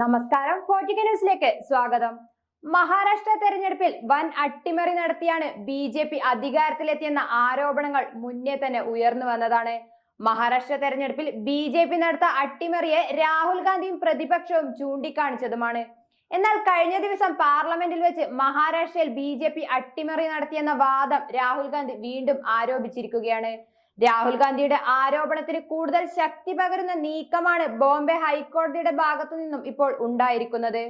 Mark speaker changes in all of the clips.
Speaker 1: നമസ്കാരം. ഫോർട്ടിക്ക ന്യൂസിലേക്ക് സ്വാഗതം. മഹാരാഷ്ട്ര തെരഞ്ഞെടുപ്പിൽ വൻ അട്ടിമറി നടത്തിയാണ് ബി ജെ പി അധികാരത്തിലെത്തിയെന്ന ആരോപണങ്ങൾ മുന്നേ തന്നെ ഉയർന്നു വന്നതാണ്. മഹാരാഷ്ട്ര തെരഞ്ഞെടുപ്പിൽ ബി ജെ പി നടത്ത അട്ടിമറിയെ രാഹുൽ ഗാന്ധിയും പ്രതിപക്ഷവും ചൂണ്ടിക്കാണിച്ചതുമാണ്. എന്നാൽ കഴിഞ്ഞ ദിവസം പാർലമെന്റിൽ വെച്ച് മഹാരാഷ്ട്രയിൽ ബി ജെ പി അട്ടിമറി നടത്തിയെന്ന വാദം രാഹുൽ ഗാന്ധി വീണ്ടും ആരോപിച്ചിരിക്കുകയാണ്. രാഹുൽ ഗാന്ധിയുടെ ആരോപണത്തിന് കൂടുതൽ ശക്തി പകരുന്ന നീക്കമാണ് ബോംബെ ഹൈക്കോടതിയുടെ ഭാഗത്തു നിന്നും ഇപ്പോൾ ഉണ്ടായിരിക്കുന്നത്.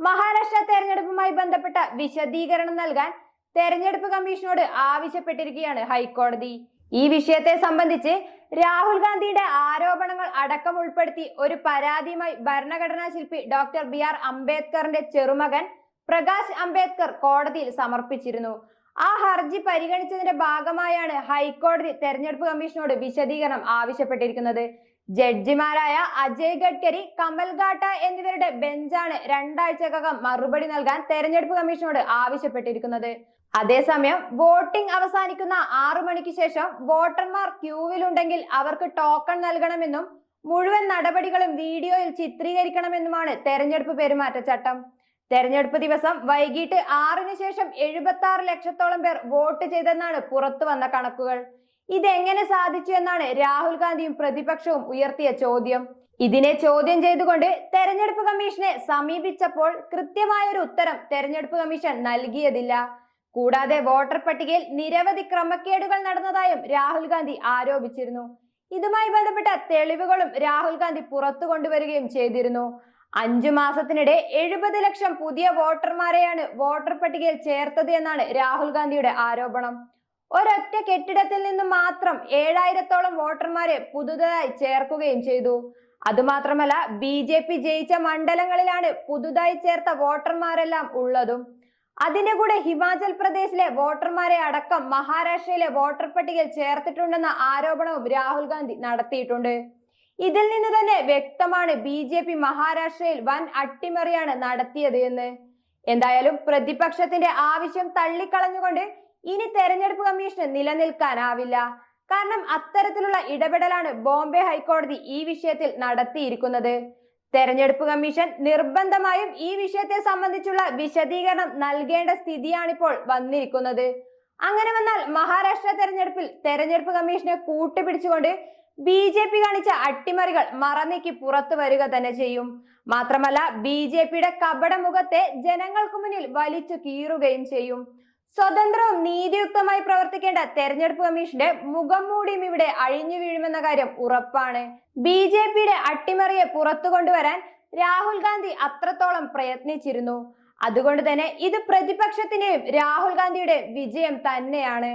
Speaker 1: മഹാരാഷ്ട്ര തെരഞ്ഞെടുപ്പുമായി ബന്ധപ്പെട്ട വിശദീകരണം നൽകാൻ തെരഞ്ഞെടുപ്പ് കമ്മീഷനോട് ആവശ്യപ്പെട്ടിരിക്കുകയാണ് ഹൈക്കോടതി. ഈ വിഷയത്തെ സംബന്ധിച്ച് രാഹുൽ ഗാന്ധിയുടെ ആരോപണങ്ങൾ അടക്കം ഉൾപ്പെടുത്തി ഒരു പരാതിയുമായി ഭരണഘടനാ ശില്പി ഡോക്ടർ ബി ആർ അംബേദ്കറിന്റെ ചെറുമകൻ പ്രകാശ് അംബേദ്കർ കോടതിയിൽ സമർപ്പിച്ചിരുന്നു. ആ ഹർജി പരിഗണിച്ചതിന്റെ ഭാഗമായാണ് ഹൈക്കോടതി തെരഞ്ഞെടുപ്പ് കമ്മീഷനോട് വിശദീകരണം ആവശ്യപ്പെട്ടിരിക്കുന്നത്. ജഡ്ജിമാരായ അജയ് ഗഡ്കരി കമൽ ഗാട്ട എന്നിവരുടെ ബെഞ്ചാണ് രണ്ടാഴ്ചക്കകം മറുപടി നൽകാൻ തെരഞ്ഞെടുപ്പ് കമ്മീഷനോട് ആവശ്യപ്പെട്ടിരിക്കുന്നത്. അതേസമയം വോട്ടിംഗ് അവസാനിക്കുന്ന ആറു മണിക്ക് ശേഷം വോട്ടർമാർ ക്യൂവിലുണ്ടെങ്കിൽ അവർക്ക് ടോക്കൺ നൽകണമെന്നും മുഴുവൻ നടപടികളും വീഡിയോയിൽ ചിത്രീകരിക്കണമെന്നുമാണ് തെരഞ്ഞെടുപ്പ് പെരുമാറ്റച്ചട്ടം. തെരഞ്ഞെടുപ്പ് ദിവസം വൈകിട്ട് ആറിന് ശേഷം എഴുപത്തി ആറ് ലക്ഷത്തോളം പേർ വോട്ട് ചെയ്തെന്നാണ് പുറത്തു വന്ന കണക്കുകൾ. ഇതെങ്ങനെ സാധിച്ചു എന്നാണ് രാഹുൽ ഗാന്ധിയും പ്രതിപക്ഷവും ഉയർത്തിയ ചോദ്യം. ഇതിനെ ചോദ്യം ചെയ്തുകൊണ്ട് തെരഞ്ഞെടുപ്പ് കമ്മീഷനെ സമീപിച്ചപ്പോൾ കൃത്യമായ ഒരു ഉത്തരം തെരഞ്ഞെടുപ്പ് കമ്മീഷൻ നൽകിയതില്ല. കൂടാതെ വോട്ടർ പട്ടികയിൽ നിരവധി ക്രമക്കേടുകൾ നടന്നതായും രാഹുൽ ഗാന്ധി ആരോപിച്ചിരുന്നു. ഇതുമായി ബന്ധപ്പെട്ട തെളിവുകളും രാഹുൽ ഗാന്ധി പുറത്തു കൊണ്ടുവരികയും ചെയ്തിരുന്നു. അഞ്ചു മാസത്തിനിടെ എഴുപത് ലക്ഷം പുതിയ വോട്ടർമാരെയാണ് വോട്ടർ പട്ടികയിൽ ചേർത്തത് എന്നാണ് രാഹുൽ ഗാന്ധിയുടെ ആരോപണം. ഒരൊറ്റ കെട്ടിടത്തിൽ നിന്ന് മാത്രം ഏഴായിരത്തോളം വോട്ടർമാരെ പുതുതായി ചേർക്കുകയും ചെയ്തു. അതുമാത്രമല്ല ബി ജെ പി ജയിച്ച മണ്ഡലങ്ങളിലാണ് പുതുതായി ചേർത്ത വോട്ടർമാരെല്ലാം ഉള്ളതും. അതിന്റെ കൂടെ ഹിമാചൽ പ്രദേശിലെ വോട്ടർമാരെ അടക്കം മഹാരാഷ്ട്രയിലെ വോട്ടർ പട്ടികയിൽ ചേർത്തിട്ടുണ്ടെന്ന ആരോപണവും രാഹുൽ ഗാന്ധി നടത്തിയിട്ടുണ്ട്. ഇതിൽ നിന്ന് തന്നെ വ്യക്തമാണ് ബി ജെ പി മഹാരാഷ്ട്രയിൽ വൻ അട്ടിമറിയാണ് നടത്തിയത് എന്ന്. എന്തായാലും പ്രതിപക്ഷത്തിന്റെ ആവശ്യം തള്ളിക്കളഞ്ഞുകൊണ്ട് ഇനി തെരഞ്ഞെടുപ്പ് കമ്മീഷന് നിലനിൽക്കാനാവില്ല. കാരണം അത്തരത്തിലുള്ള ഇടപെടലാണ് ബോംബെ ഹൈക്കോടതി ഈ വിഷയത്തിൽ നടത്തിയിരിക്കുന്നത്. തെരഞ്ഞെടുപ്പ് കമ്മീഷൻ നിർബന്ധമായും ഈ വിഷയത്തെ സംബന്ധിച്ചുള്ള വിശദീകരണം നൽകേണ്ട സ്ഥിതിയാണിപ്പോൾ വന്നിരിക്കുന്നത്. അങ്ങനെ വന്നാൽ മഹാരാഷ്ട്ര തെരഞ്ഞെടുപ്പിൽ തെരഞ്ഞെടുപ്പ് കമ്മീഷനെ കൂട്ടുപിടിച്ചുകൊണ്ട് ബി ജെ പി കാണിച്ച അട്ടിമറികൾ മറന്നേക്ക് പുറത്തു വരിക തന്നെ ചെയ്യും. മാത്രമല്ല ബി ജെ പിയുടെ കപട മുഖത്തെ ജനങ്ങൾക്ക് മുന്നിൽ വലിച്ചു കീറുകയും ചെയ്യും. സ്വതന്ത്രവും നീതിയുക്തമായി പ്രവർത്തിക്കേണ്ട തെരഞ്ഞെടുപ്പ് കമ്മീഷന്റെ മുഖം മൂടിയും ഇവിടെ അഴിഞ്ഞു വീഴുമെന്ന കാര്യം ഉറപ്പാണ്. ബി ജെ പിയുടെ അട്ടിമറിയെ പുറത്തു കൊണ്ടുവരാൻ രാഹുൽ ഗാന്ധി അത്രത്തോളം പ്രയത്നിച്ചിരുന്നു. അതുകൊണ്ട് തന്നെ ഇത് പ്രതിപക്ഷത്തിന്റെയും രാഹുൽ ഗാന്ധിയുടെ വിജയം തന്നെയാണ്.